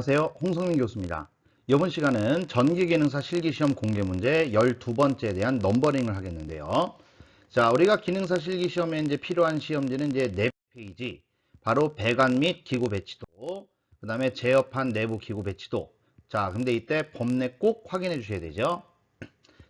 안녕하세요. 홍성민 교수입니다. 이번 시간은 전기기능사 실기시험 공개 문제 12번째에 대한 넘버링을 하겠는데요. 자, 우리가 기능사 실기시험에 이제 필요한 시험지는 이제 4페이지, 바로 배관 및 기구 배치도, 그 다음에 제어판 내부 기구 배치도. 자, 근데 이때 범례 꼭 확인해 주셔야 되죠.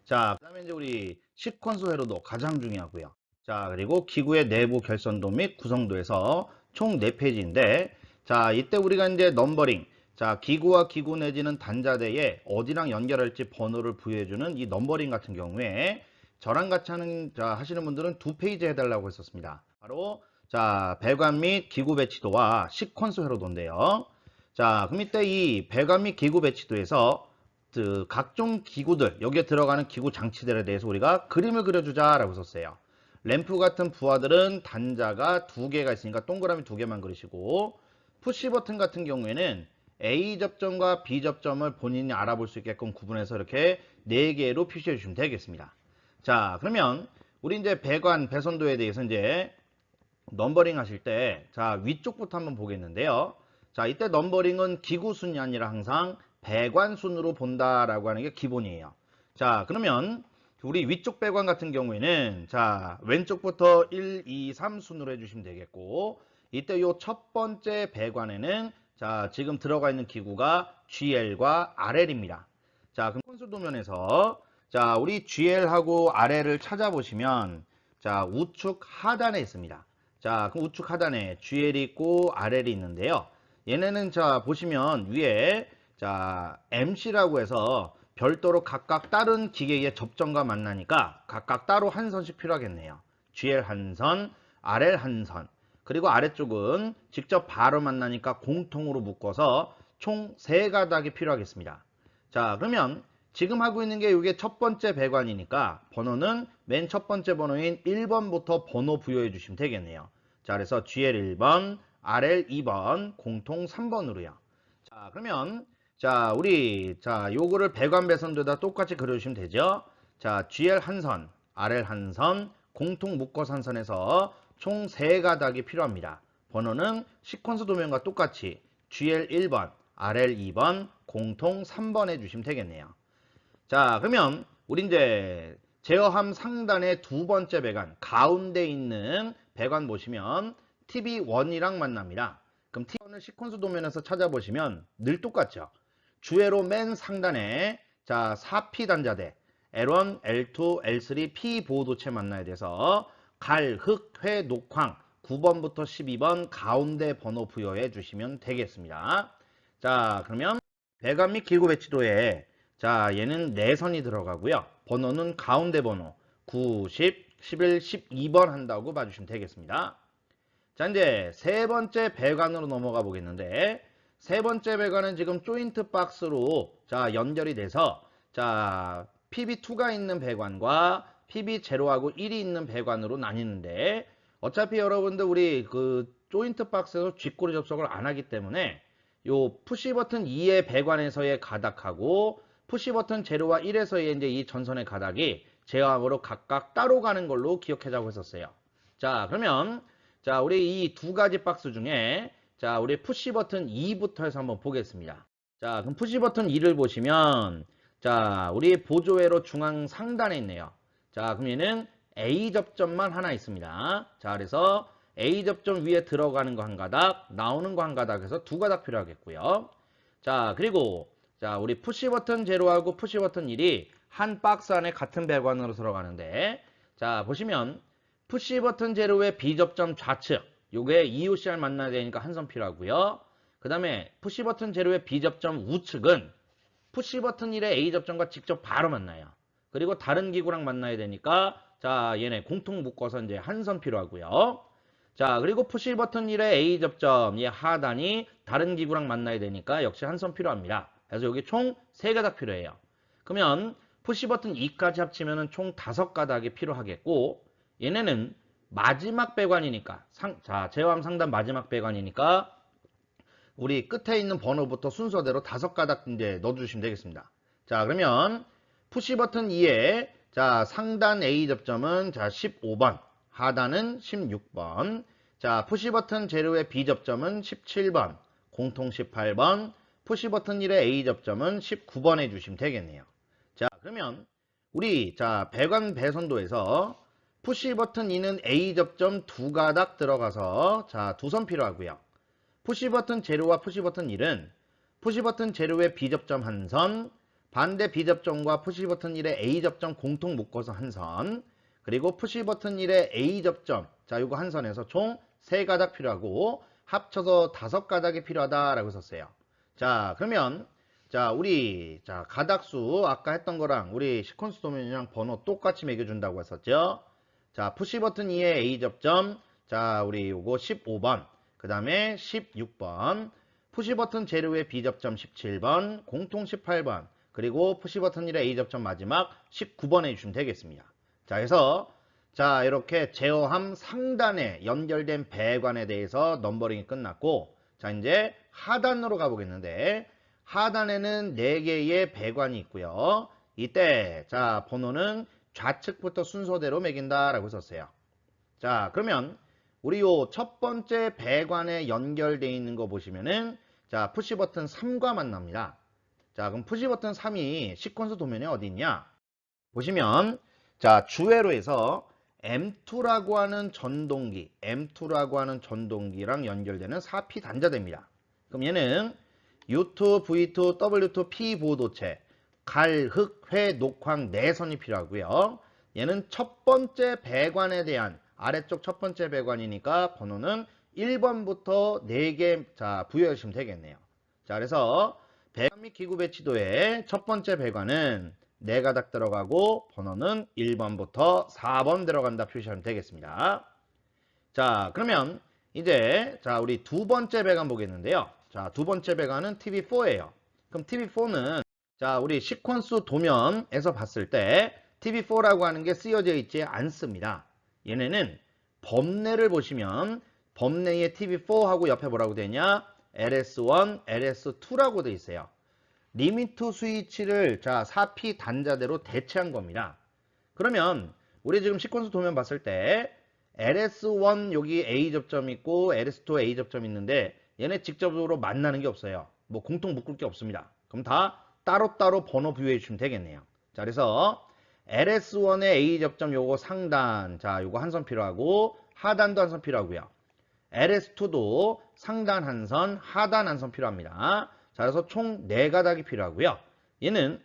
자, 그 다음에 이제 우리 시퀀스 회로도 가장 중요하고요. 자, 그리고 기구의 내부 결선도 및 구성도에서 총 4페이지인데, 자, 이때 우리가 이제 넘버링, 자, 기구와 기구 내지는 단자대에 어디랑 연결할지 번호를 부여해주는 이 넘버링 같은 경우에 저랑 같이 하는, 자, 하시는 분들은 두 페이지 해달라고 했었습니다. 바로, 자, 배관 및 기구 배치도와 시퀀스 회로도인데요. 자, 그럼 이때 이 배관 및 기구 배치도에서 그 각종 기구들, 여기에 들어가는 기구 장치들에 대해서 우리가 그림을 그려주자라고 썼어요. 램프 같은 부하들은 단자가 두 개가 있으니까 동그라미 두 개만 그리시고 푸시 버튼 같은 경우에는 A 접점과 B 접점을 본인이 알아볼 수 있게끔 구분해서 이렇게 네 개로 표시해 주시면 되겠습니다. 자, 그러면 우리 이제 배관 배선도에 대해서 이제 넘버링 하실 때, 자, 위쪽부터 한번 보겠는데요. 자, 이때 넘버링은 기구 순이 아니라 항상 배관 순으로 본다라고 하는 게 기본이에요. 자, 그러면 우리 위쪽 배관 같은 경우에는 자, 왼쪽부터 1, 2, 3 순으로 해 주시면 되겠고, 이때 요 첫 번째 배관에는 자, 지금 들어가 있는 기구가 GL과 RL입니다. 자, 그럼 콘솔 도면에서 자, 우리 GL하고 RL을 찾아보시면 자, 우측 하단에 있습니다. 자, 그럼 우측 하단에 GL이 있고 RL이 있는데요. 얘네는 자, 보시면 위에 자, MC라고 해서 별도로 각각 다른 기계의 접점과 만나니까 각각 따로 한 선씩 필요하겠네요. GL 한 선, RL 한 선. 그리고 아래쪽은 직접 바로 만나니까 공통으로 묶어서 총세 가닥이 필요하겠습니다. 자, 그러면 지금 하고 있는 게 이게 첫 번째 배관이니까 번호는 맨 첫 번째 번호인 1번부터 번호 부여해 주시면 되겠네요. 자, 그래서 GL 1번, RL 2번, 공통 3번으로요. 자, 그러면 자, 우리 자, 요거를 배관 배선도에다 똑같이 그려 주시면 되죠. 자, GL 한 선, RL 한 선, 공통 묶어서 한 선에서 총 3가닥이 필요합니다. 번호는 시퀀스 도면과 똑같이 GL 1번, RL 2번, 공통 3번 해주시면 되겠네요. 자, 그러면 우리 이제 제어함 상단의 두 번째 배관, 가운데 있는 배관 보시면 TV1이랑 만납니다. 그럼 T1을 시퀀스 도면에서 찾아보시면 늘 똑같죠. 주회로 맨 상단에 자 4P 단자대 L1, L2, L3, P 보호도체 만나야 돼서 갈, 흑, 회, 녹황 9번부터 12번 가운데 번호 부여해 주시면 되겠습니다. 자 그러면 배관 및 기구 배치도에 자 얘는 내선이 들어가고요. 번호는 가운데 번호 9, 10, 11, 12번 한다고 봐주시면 되겠습니다. 자 이제 세 번째 배관으로 넘어가 보겠는데 세 번째 배관은 지금 조인트 박스로 자 연결이 돼서 자 PB2가 있는 배관과 PB0하고 1이 있는 배관으로 나뉘는데 어차피 여러분들 우리 그 조인트 박스에서 쥐꼬리 접속을 안 하기 때문에 요 푸시 버튼 2의 배관에서의 가닥하고 푸시 버튼 0와 1에서의 이제 이 전선의 가닥이 제어함으로 각각 따로 가는 걸로 기억해자고 했었어요. 자 그러면 자 우리 이 두 가지 박스 중에 자, 우리 푸시 버튼 2부터 해서 한번 보겠습니다. 자, 그럼 푸시 버튼 2를 보시면 자, 우리 보조회로 중앙 상단에 있네요. 자, 그럼 얘는 A 접점만 하나 있습니다. 자, 그래서 A 접점 위에 들어가는 거 한 가닥, 나오는 거 한 가닥 해서 두 가닥 필요하겠고요. 자, 그리고 자, 우리 푸시 버튼 0하고 푸시 버튼 1이 한 박스 안에 같은 배관으로 들어가는데 자, 보시면 푸시 버튼 0의 B 접점 좌측 요게 EOCR 만나야 되니까 한 선 필요하고요. 그 다음에 푸시 버튼 제로의 B 접점 우측은 푸시 버튼 1의 A 접점과 직접 바로 만나요. 그리고 다른 기구랑 만나야 되니까 자 얘네 공통 묶어서 이제 한 선 필요하고요. 자 그리고 푸시 버튼 1의 A 접점 이 하단이 다른 기구랑 만나야 되니까 역시 한 선 필요합니다. 그래서 여기 총 3가닥 필요해요. 그러면 푸시 버튼 2까지 합치면 총 5가닥이 필요하겠고 얘네는 마지막 배관이니까 상, 자 제어함 상단 마지막 배관이니까 우리 끝에 있는 번호부터 순서대로 다섯 가닥 이제 넣어주시면 되겠습니다. 자 그러면 푸시 버튼 2에 자 상단 A 접점은 자 15번 하단은 16번 자 푸시 버튼 제로의 B 접점은 17번 공통 18번 푸시 버튼 1의 A 접점은 19번 해주시면 되겠네요. 자, 그러면 우리 자 배관 배선도에서 푸시 버튼 2는 A 접점 두 가닥 들어가서 자 두 선 필요하고요. 푸시 버튼 제로와 푸시 버튼 1은 푸시 버튼 제로의 B 접점 한 선, 반대 B 접점과 푸시 버튼 1의 A 접점 공통 묶어서 한 선, 그리고 푸시 버튼 1의 A 접점, 자 요거 한 선에서 총세 가닥 필요하고 합쳐서 다섯 가닥이 필요하다라고 썼어요. 자 그러면 자 우리 자 가닥수 아까 했던 거랑 우리 시퀀스 도면이랑 번호 똑같이 매겨 준다고 했었죠. 자 푸시 버튼 2의 A 접점, 자 우리 요거 15번, 그 다음에 16번, 푸시 버튼 제로의 B 접점 17번, 공통 18번, 그리고 푸시 버튼 1의 A 접점 마지막 19번 해주시면 되겠습니다. 자, 그래서 자 이렇게 제어함 상단에 연결된 배관에 대해서 넘버링이 끝났고 자 이제 하단으로 가보겠는데 하단에는 4개의 배관이 있고요. 이때 자 번호는 좌측부터 순서대로 매긴다 라고 썼어요. 자 그러면 우리 요 첫 번째 배관에 연결되어 있는 거 보시면은 자 푸시 버튼 3과 만납니다. 자 그럼 푸시 버튼 3이 시퀀스 도면에 어디 있냐? 보시면 자 주회로에서 M2라고 하는 전동기, M2라고 하는 전동기랑 연결되는 4P 단자대입니다. 그럼 얘는 U2, V2, W2, P 보도체, 갈, 흙, 회, 녹황, 내선이 필요하고요. 얘는 첫 번째 배관에 대한 아래쪽 첫 번째 배관이니까 번호는 1번부터 4개 자 부여하시면 되겠네요. 자 그래서 배관 및 기구 배치도의 첫 번째 배관은 4가닥 들어가고 번호는 1번부터 4번 들어간다 표시하면 되겠습니다. 자 그러면 이제 자 우리 두 번째 배관 보겠는데요. 자두 번째 배관은 TV4예요. 그럼 TV4는 자 우리 시퀀스 도면에서 봤을 때 TV4라고 하는 게 쓰여져 있지 않습니다. 얘네는 범례를 보시면 범례에 TV4하고 옆에 뭐라고 되냐? LS1, LS2라고 돼 있어요. 리미트 스위치를 자 4P 단자대로 대체한 겁니다. 그러면 우리 지금 시퀀스 도면 봤을 때 LS1 여기 A 접점 있고 LS2 A 접점 있는데 얘네 직접적으로 만나는 게 없어요. 뭐 공통 묶을 게 없습니다. 그럼 다 따로따로 번호 부여해 주시면 되겠네요. 자 그래서 LS1의 A 접점 요거 상단 자 요거 한 선 필요하고 하단도 한 선 필요하고요. LS2도 상단 한 선, 하단 한 선 필요합니다. 자, 그래서 총 4가닥이 필요하고요. 얘는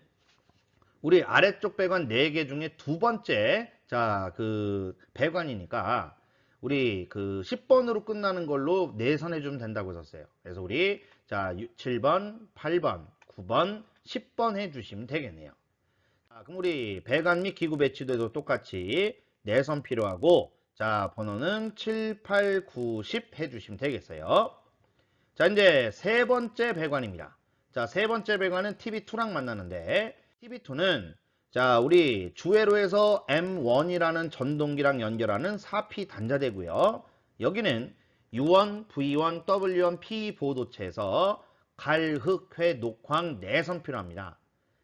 우리 아래쪽 배관 4개 중에 두 번째 자, 그 배관이니까 우리 그 10번으로 끝나는 걸로 내선해 주면 된다고 썼어요. 그래서 우리 자, 7번, 8번, 9번, 10번 해 주시면 되겠네요. 자, 그럼 우리 배관 및 기구 배치도도 똑같이 내선 필요하고 자, 번호는 7, 8, 9, 10 해주시면 되겠어요. 자, 이제 세 번째 배관입니다. 자, 세 번째 배관은 TV2랑 만나는데, TV2는, 자, 우리 주회로에서 M1이라는 전동기랑 연결하는 4P 단자대고요. 여기는 U1, V1, W1, P 보도체에서 갈, 흙, 회, 녹황, 내선 필요합니다.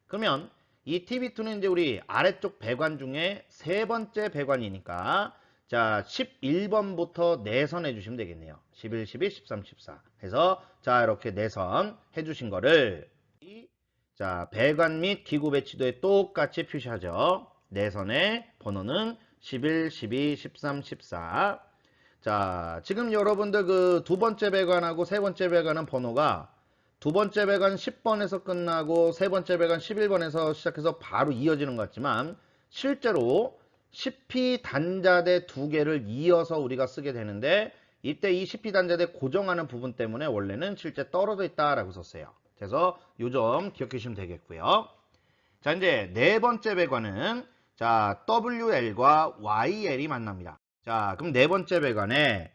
그러면 이 TV2는 이제 우리 아래쪽 배관 중에 세 번째 배관이니까 자, 11번부터 내선 해주시면 되겠네요. 11, 12, 13, 14 해서 자 이렇게 내선 해주신 거를 이, 자 배관 및 기구 배치도에 똑같이 표시하죠. 내선의 번호는 11, 12, 13, 14 자, 지금 여러분들 그 두 번째 배관하고 세 번째 배관은 번호가 두 번째 배관 10번에서 끝나고 세 번째 배관 11번에서 시작해서 바로 이어지는 것 같지만 실제로 10P 단자대 두 개를 이어서 우리가 쓰게 되는데 이때 이 10P 단자대 고정하는 부분 때문에 원래는 실제 떨어져 있다라고 썼어요. 그래서 요 점 기억해 주시면 되겠고요. 자 이제 네 번째 배관은 자 WL과 YL이 만납니다. 자 그럼 네 번째 배관에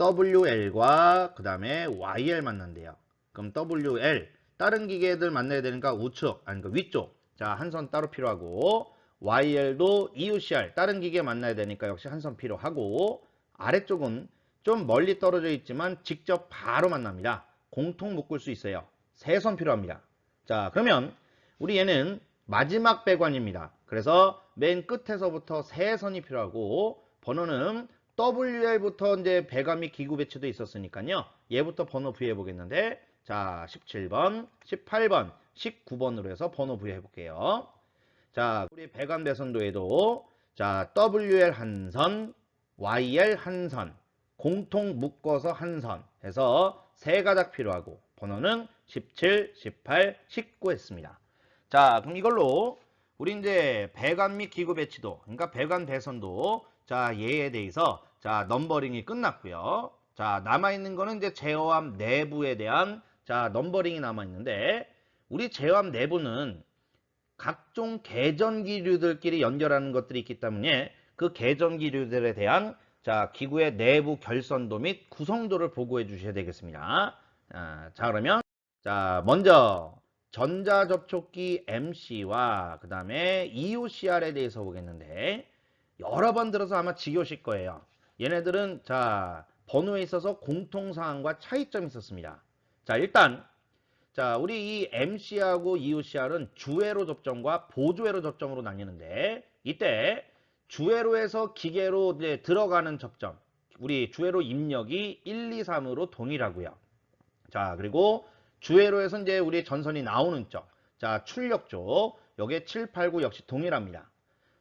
WL과 그 다음에 YL 만난대요. 그럼 WL 다른 기계들 만나야 되니까 우측 아니 그 위쪽 자 한 선 따로 필요하고 YL도 EUCR 다른 기계 만나야 되니까 역시 한 선 필요하고 아래쪽은 좀 멀리 떨어져 있지만 직접 바로 만납니다. 공통 묶을 수 있어요. 세 선 필요합니다. 자 그러면 우리 얘는 마지막 배관입니다. 그래서 맨 끝에서부터 세 선이 필요하고 번호는 WL부터 이제 배관 및 기구 배치도 있었으니까요. 얘부터 번호 부여해 보겠는데 자, 17번, 18번, 19번으로 해서 번호 부여해 볼게요. 자, 우리 배관 배선도에도 자, WL 한 선, YL 한 선, 공통 묶어서 한 선 해서 세 가닥 필요하고 번호는 17, 18, 19 했습니다. 자, 그럼 이걸로 우리 이제 배관 및 기구 배치도, 그러니까 배관 배선도 자, 얘에 대해서 자, 넘버링이 끝났고요. 자, 남아 있는 거는 이제 제어함 내부에 대한 자, 넘버링이 남아 있는데 우리 제어함 내부는 각종 계전기류들끼리 연결하는 것들이 있기 때문에 그 계전기류들에 대한 자 기구의 내부 결선도 및 구성도를 보고해 주셔야 되겠습니다. 아, 자 그러면 자 먼저 전자접촉기 MC와 그 다음에 EOCR에 대해서 보겠는데 여러 번 들어서 아마 지겨우실 거예요. 얘네들은 자 번호에 있어서 공통사항과 차이점이 있었습니다. 자 일단 자, 우리 이 MC하고 EOCR은 주회로 접점과 보조회로 접점으로 나뉘는데 이때 주회로에서 기계로 이제 들어가는 접점, 우리 주회로 입력이 1, 2, 3으로 동일하고요. 자, 그리고 주회로에서 이제 우리 전선이 나오는 쪽, 자, 출력 쪽, 여기에 7, 8, 9 역시 동일합니다.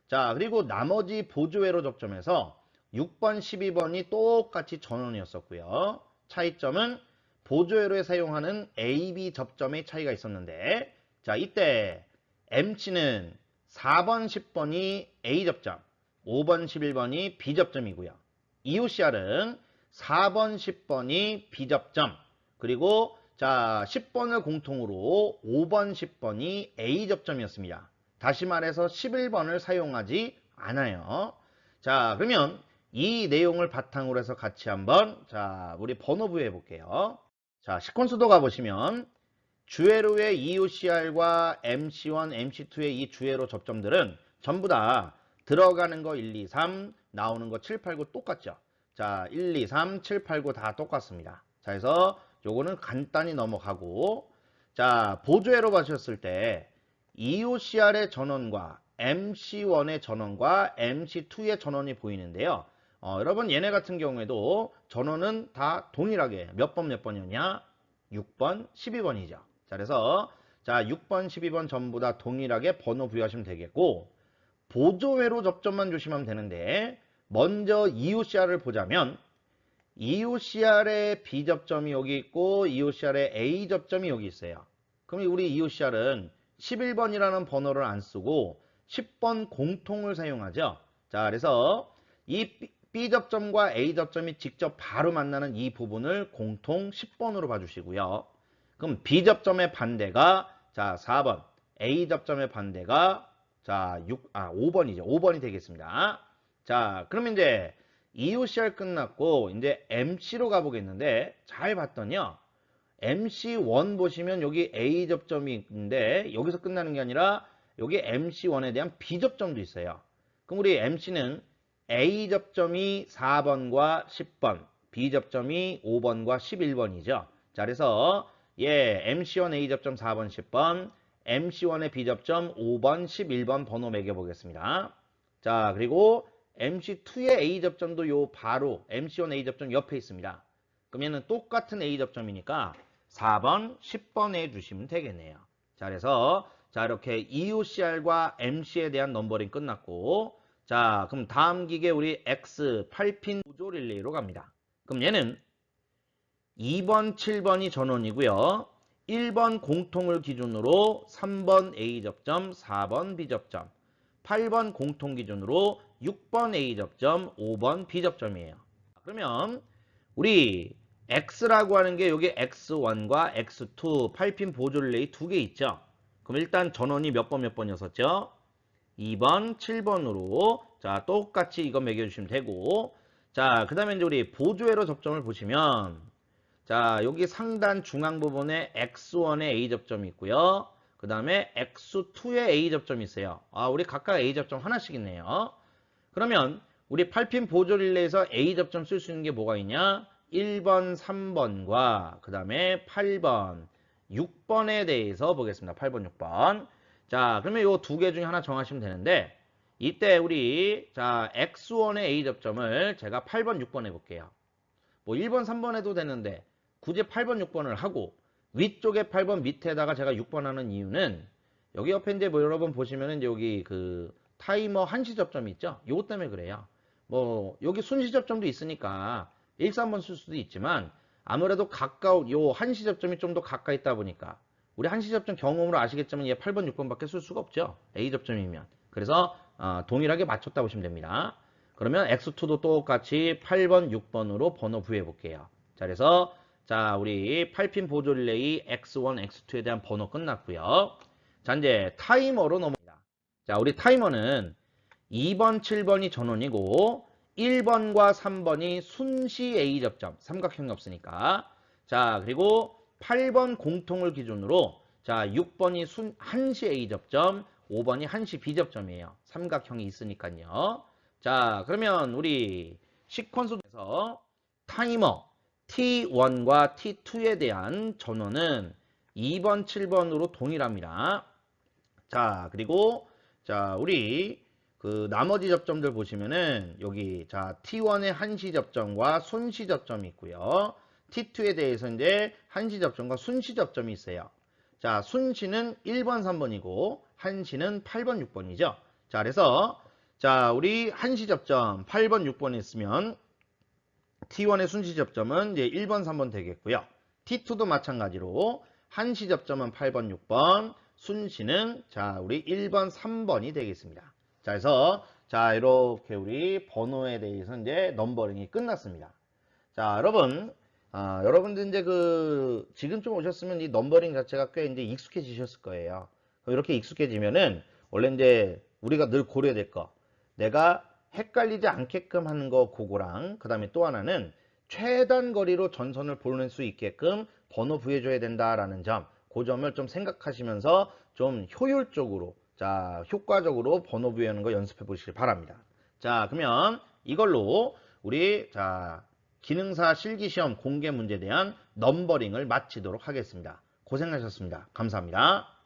자, 그리고 나머지 보조회로 접점에서 6번, 12번이 똑같이 전원이었었고요. 차이점은 보조회로에 사용하는 AB 접점의 차이가 있었는데 자 이때 MC는 4번 10번이 A 접점 5번 11번이 B 접점이고요. EOCR은 4번 10번이 B 접점 그리고 자 10번을 공통으로 5번 10번이 A 접점이었습니다. 다시 말해서 11번을 사용하지 않아요. 자 그러면 이 내용을 바탕으로 해서 같이 한번 자 우리 번호 부여해 볼게요 자, 시퀀스도 가보시면 주회로의 EOCR과 MC1, MC2의 이 주회로 접점들은 전부 다 들어가는 거 1, 2, 3, 나오는 거 7, 8, 9 똑같죠. 자, 1, 2, 3, 7, 8, 9 다 똑같습니다. 자, 그래서 요거는 간단히 넘어가고 자, 보조회로 봐주셨을 때 EOCR의 전원과 MC1의 전원과 MC2의 전원이 보이는데요. 어, 여러분 얘네 같은 경우에도 전원은 다 동일하게 몇 번 몇 번이었냐? 6번, 12번이죠. 자, 그래서 자 6번, 12번 전부 다 동일하게 번호 부여하시면 되겠고 보조회로 접점만 조심하면 되는데 먼저 EOCR을 보자면 EOCR의 B 접점이 여기 있고 EOCR의 A 접점이 여기 있어요. 그럼 우리 EOCR은 11번이라는 번호를 안 쓰고 10번 공통을 사용하죠. 자, 그래서 이 B 접점과 A 접점이 직접 바로 만나는 이 부분을 공통 10번으로 봐주시고요. 그럼 B 접점의 반대가 자 4번, A 접점의 반대가 자 6, 아 5번이죠. 5번이 되겠습니다. 자 그러면 이제 EOCR 끝났고 이제 MC로 가보겠는데 잘 봤더니요. MC1 보시면 여기 A 접점이 있는데 여기서 끝나는 게 아니라 여기 MC1에 대한 B 접점도 있어요. 그럼 우리 MC는 A 접점이 4번과 10번, B 접점이 5번과 11번이죠. 자, 그래서 예, MC1 A 접점 4번, 10번, MC1의 B 접점 5번, 11번 번호 매겨 보겠습니다. 자, 그리고 MC2의 A 접점도 요 바로 MC1 A 접점 옆에 있습니다. 그러면은 똑같은 A 접점이니까 4번, 10번에 주시면 되겠네요. 자, 그래서 자, 이렇게 EOCR과 MC에 대한 넘버링 끝났고 자, 그럼 다음 기계 우리 X 8핀 보조 릴레이로 갑니다. 그럼 얘는 2번, 7번이 전원이고요. 1번 공통을 기준으로 3번 A 접점, 4번 B 접점, 8번 공통 기준으로 6번 A 접점, 5번 B 접점이에요. 그러면 우리 X라고 하는 게 여기 X1과 X2 8핀 보조 릴레이 두 개 있죠. 그럼 일단 전원이 몇 번 몇 번이었었죠? 2번, 7번으로 자 똑같이 이거 매겨주시면 되고 자 그 다음에 이제 우리 보조회로 접점을 보시면 자 여기 상단 중앙 부분에 X1에 A 접점이 있고요. 그 다음에 X2에 A 접점이 있어요. 아 우리 각각 A 접점 하나씩 있네요. 그러면 우리 8핀 보조 릴레이에서 A 접점 쓸 수 있는 게 뭐가 있냐? 1번, 3번과 그 다음에 8번, 6번에 대해서 보겠습니다. 8번, 6번. 자, 그러면 이두개 중에 하나 정하시면 되는데 이때 우리 자 X1의 A 접점을 제가 8번, 6번 해볼게요. 뭐 1번, 3번 해도 되는데 굳이 8번, 6번을 하고 위쪽에 8번 밑에다가 제가 6번 하는 이유는 여기 옆에 이제 뭐 여러분 보시면은 여기 그 타이머 한시 접점이 있죠? 요것 때문에 그래요. 뭐 여기 순시 접점도 있으니까 1, 3번 쓸 수도 있지만 아무래도 가까운 요 한시 접점이 좀 더 가까이 있다 보니까 우리 한시 접점 경험으로 아시겠지만 얘 8번, 6번밖에 쓸 수가 없죠. A 접점이면. 그래서 어, 동일하게 맞췄다 보시면 됩니다. 그러면 X2도 똑같이 8번, 6번으로 번호 부여해 볼게요. 자, 그래서 자, 우리 8핀 보조 릴레이 X1, X2에 대한 번호 끝났고요. 자, 이제 타이머로 넘어갑니다. 자, 우리 타이머는 2번, 7번이 전원이고 1번과 3번이 순시 A 접점, 삼각형이 없으니까. 자, 그리고 8번 공통을 기준으로 자, 6번이 순 한시 A 접점, 5번이 한시 B 접점이에요. 삼각형이 있으니까요. 자, 그러면 우리 시퀀스에서 타이머 T1과 T2에 대한 전원은 2번, 7번으로 동일합니다. 자, 그리고 자, 우리 그 나머지 접점들 보시면은 여기 자, T1의 한시 접점과 순시 접점이 있고요. T2에 대해서 이제 한시 접점과 순시 접점이 있어요. 자, 순시는 1번, 3번이고 한시는 8번, 6번이죠. 자, 그래서 자, 우리 한시 접점 8번, 6번에 있으면 T1의 순시 접점은 이제 1번, 3번 되겠고요. T2도 마찬가지로 한시 접점은 8번, 6번, 순시는 자, 우리 1번, 3번이 되겠습니다. 자, 그래서 자, 이렇게 우리 번호에 대해서 이제 넘버링이 끝났습니다. 자, 여러분, 아, 여러분들 이제 그 지금쯤 오셨으면 이 넘버링 자체가 꽤 이제 익숙해지셨을 거예요. 이렇게 익숙해지면은 원래 이제 우리가 늘 고려해야 될 거. 내가 헷갈리지 않게끔 하는 거 그거랑 그 다음에 또 하나는 최단 거리로 전선을 보낼 수 있게끔 번호 부여줘야 된다라는 점. 그 점을 좀 생각하시면서 좀 효율적으로 자, 효과적으로 번호 부여하는 거 연습해 보시길 바랍니다. 자, 그러면 이걸로 우리 자, 기능사 실기시험 공개 문제에 대한 넘버링을 마치도록 하겠습니다. 고생하셨습니다. 감사합니다.